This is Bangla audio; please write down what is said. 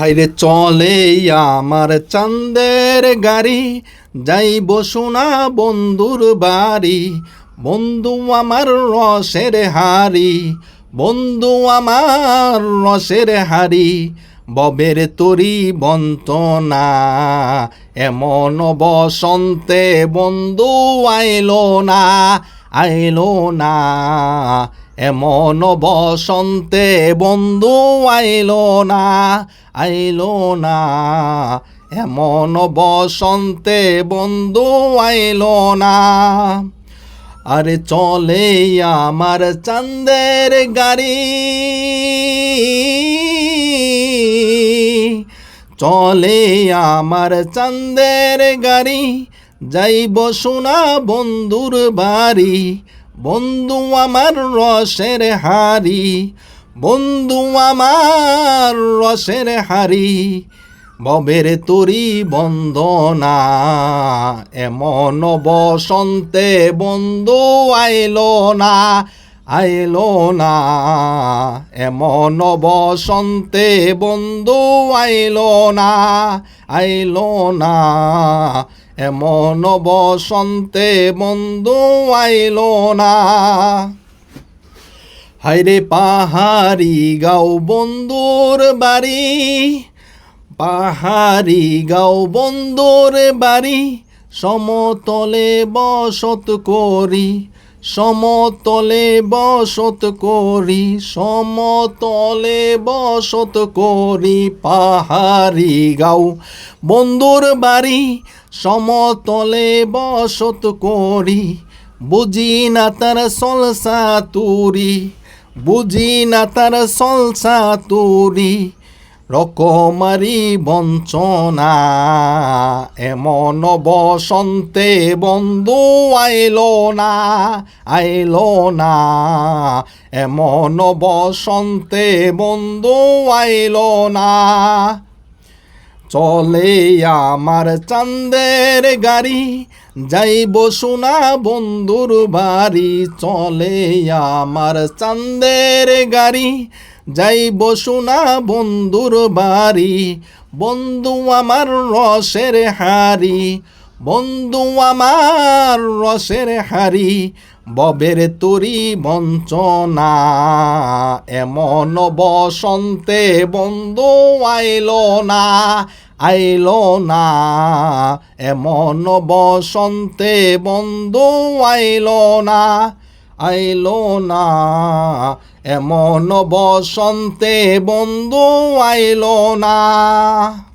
হাইরে চলে আমার চান্দের গাড়ি, যাইব সোনা বন্ধুর বাড়ি। বন্ধু আমার রসের হাড়ি, বন্ধু আমার রসের হাড়ি। ববের তরি বন্তনা, এমন বসন্তে বন্ধু আইলো না আইলো না। এমন বসন্তে বন্ধু আইলো না আইলো না। এমন বসন্তে বন্ধু আইলো না। আরে চলে আমার চান্দের গাড়ি। চলে আমার চান্দের গাড়ি, যাইব সোনা বন্ধুর বাড়ি। বন্ধু আমার রসের হাড়ি, বন্ধু আমার রসের হাড়ি। ববের তরি বন্দনা, এমন বসন্তে বন্ধু আইলো না। আইলো না। এমন বসন্তে বন্ধু আইলো না আইলো না। এমন বসন্তে বন্ধু আইলো না। হাইরে পাহাড়ি গাও বন্ধুর বাড়ি, পাহাড়ি গাও বন্ধুর বাড়ি, সমতলে বসত করি। সমতলে বসত করি, সমতলে বসত করি, পাহাড়ি গাও। বন্ধুর বাড়ি সমতলে বসত করি, বুঝি না তার সলসা তুরি, বুঝি না তার সলসা তুরি। রকমারি বঞ্চনা এমন বসন্তে বন্ধু আইল না আইল না। এমন বসন্তে বন্ধু আইল না। চলে আমার চান্দের গাড়ি, যাইব বসুনা বন্ধুর বাড়ি। চলে আমার চান্দের গাড়ি, যাইব বসুনা বন্ধুর বাড়ি। বন্ধু আমার রসের হাড়ি বন্ধু আমার রসের হাড়ি, ববের তরি বঞ্চনা। এমন বসন্তে বন্ধু আইল না আইল না। এমন বসন্তে বন্ধু আইল না আইল না। এমন বসন্তে বন্ধু আইল না।